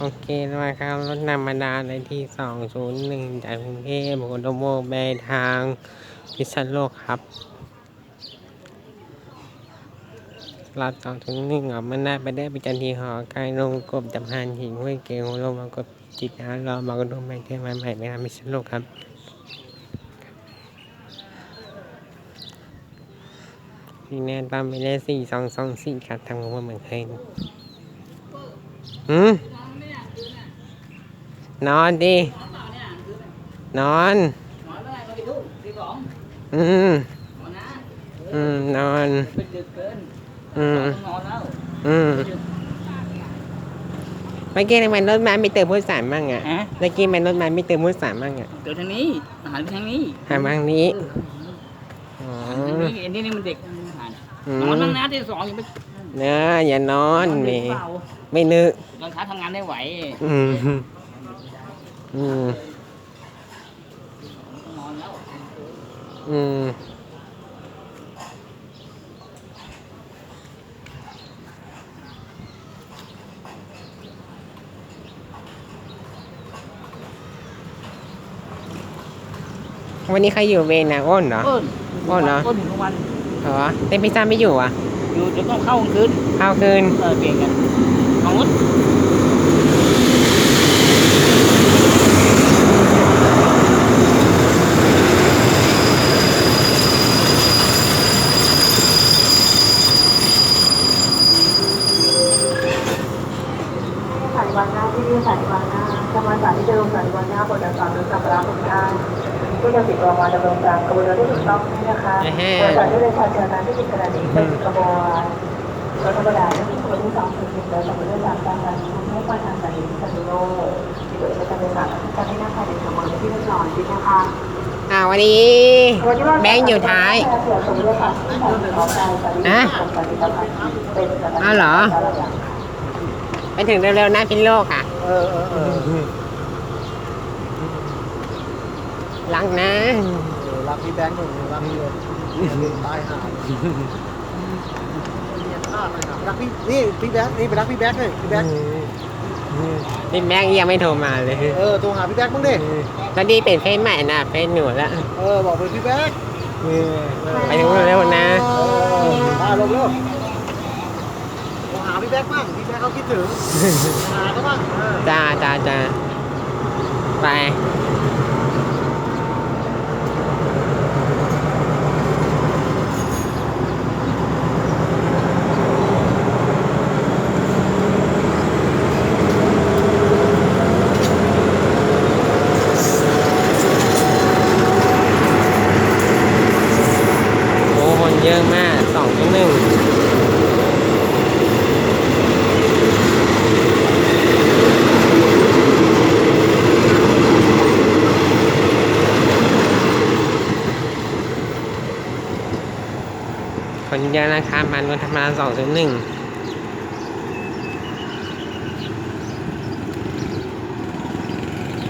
โอเคแล้วครับรถธรรมดาในที่สองศูนย์หนึ่งจากกรุงเทพโคโดโมไปทางพิษณุโลกครับลาสองถึงหนึ่งออกมาได้ไปได้ไปจันทีหอไกลลงกบจับหันหินห้วยเกลลงมากบจิตอารอมากระดุมไปเที่ยวมาใหม่ไปทางพิษณุโลกครับพี่แนนปั๊มไปได้สี่สองสองสี่ครับทำกับว่าเหมือนเคยหืม นอนดินอน อืม อืม นอนเป็นดึกเกินอืมต้องนอนแล้วอืมเมื่อกี้ทำไมรถม้าไม่เติมผู้โดยสารมั่งอะฮะ เมื่อกี้ทำไมรถม้าไม่เติมผู้โดยสารมั่งอะเดี๋ยวทางนี้อาหารไปทางนี้หามาทางนี้เอออ๋ออาหารทางนี้อันนี้นี่มันเด็กอาหารอืนอนนั่งมนะที่สองยังไม่เนอะอย่านอนดึนี่กเปล่าไม่นึกตอนเช้าทำงานได้ไหวอืม อืมต้องนอนแล้วอืม วันนี้ใครอยู่เวรนะอ้นเหรอ อ้นอ้นเหรอ อ้นถึงทุกวันเหรอเต้นพิซซ่าไม่อยู่อะ อยู่จะต้องเข้ากลางคืนข้าวคืน เออเปลี่ยนกันของรถ สายวันหน้าที่นี่สายวันหน้าสมาสารที่จะลงสายวันหน้าบนดาวสารหรือสัมปราบนได้ที่จะติดรางวัลดำรงตามกระบวนการที่ถูกต้องนี่นะคะบริษัทที่เป็นชาเชิญนั้นที่ติดขนาดนี้เป็นกระบวนรถธรรมดาที่มีคนที่สองถึงหนึ่งโดยสมมติว่าตามการทำให้ประธานสายสันติโลกที่โดยประจำเป็นหลักการให้หน้าใครเป็นขบวนที่เรียบร้อยดีนะคะอ่าวันนี้แบงค์อยู่ท้ายนะอ้าวเหรอ ไปถึงเร็วๆนะพิษณุโลกอะ เออเออเออรักนะรักพี่แบงค์หนึ่งรักพี่เลยตายห่ารักพี่นี่พี่แบงค์นี่ไปรักพี่แบงค์เลยพี่แบงค์พี่แม็กยังไม่โทรมาเลยเออโทรหาพี่แบงค์บ้างดิตอนนี้เป็นเฟซใหม่นะเฟซหนูแล้วเออบอกไปพี่แบงค์ไปถึงเร็วๆนะมา แบงค์บ้างพี่แบงค์เขาคิดถึงหาเขาบ้างเออจ้าจ้าจ้าไป โอ้คนเยอะมากสองถึงหนึ่ง คนเยอะนะครับมันรถธรรมดาสองศูนย์หนึ่ง